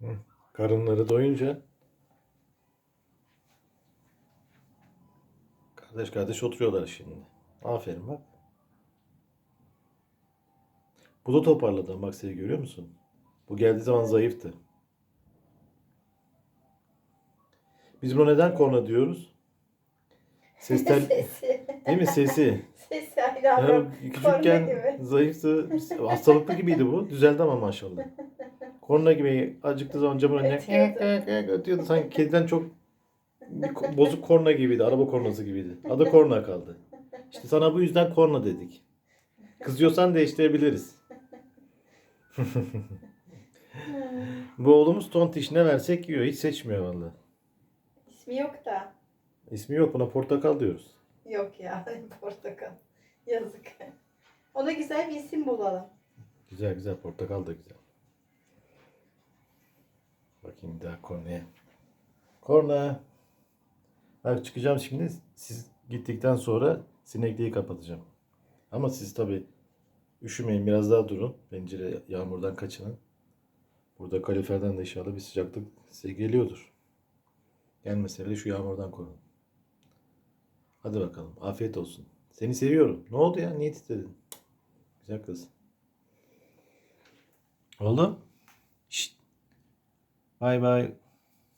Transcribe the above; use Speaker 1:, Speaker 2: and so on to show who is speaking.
Speaker 1: Hı. Karınları doyunca kardeş kardeş oturuyorlar şimdi. Aferin bak. Bu da toparladı bak seni görüyor musun? Bu geldiği zaman zayıftı. Biz buna neden korna diyoruz? Ses tel...
Speaker 2: Sesi.
Speaker 1: Değil mi sesi?
Speaker 2: Sesi
Speaker 1: Ya,
Speaker 2: hayranım.
Speaker 1: küçükken zayıftı. Hastalıklı gibiydi bu. Düzeldi ama maşallah. Korna gibi acıktığı zaman camın önüne
Speaker 2: Ötüyordu.
Speaker 1: ötüyordu. Sanki kediden çok bir bozuk korna gibiydi. Araba kornası gibiydi. Adı korna kaldı. İşte sana bu yüzden korna dedik. Kızıyorsan değiştirebiliriz. bu oğlumuz tontiş ne versek yiyor. Hiç seçmiyor vallahi.
Speaker 2: İsmi yok da.
Speaker 1: İsmi yok buna portakal diyoruz.
Speaker 2: Yok ya. Portakal. Yazık. Ona güzel bir isim bulalım.
Speaker 1: Güzel güzel portakal da güzel. Bakayım daha kornaya. Korna. Bak çıkacağım şimdi. Siz gittikten sonra sinekliği kapatacağım. Ama siz tabi üşümeyin biraz daha durun. Pencere yağmurdan kaçının. Burada kaliferden de inşallah bir sıcaklık size geliyordur. Gelmese bile şu yağmurdan korun. Hadi bakalım. Afiyet olsun. Seni seviyorum. Ne oldu ya? Niye titredin? Güzel kız. Oğlum. Bye bye.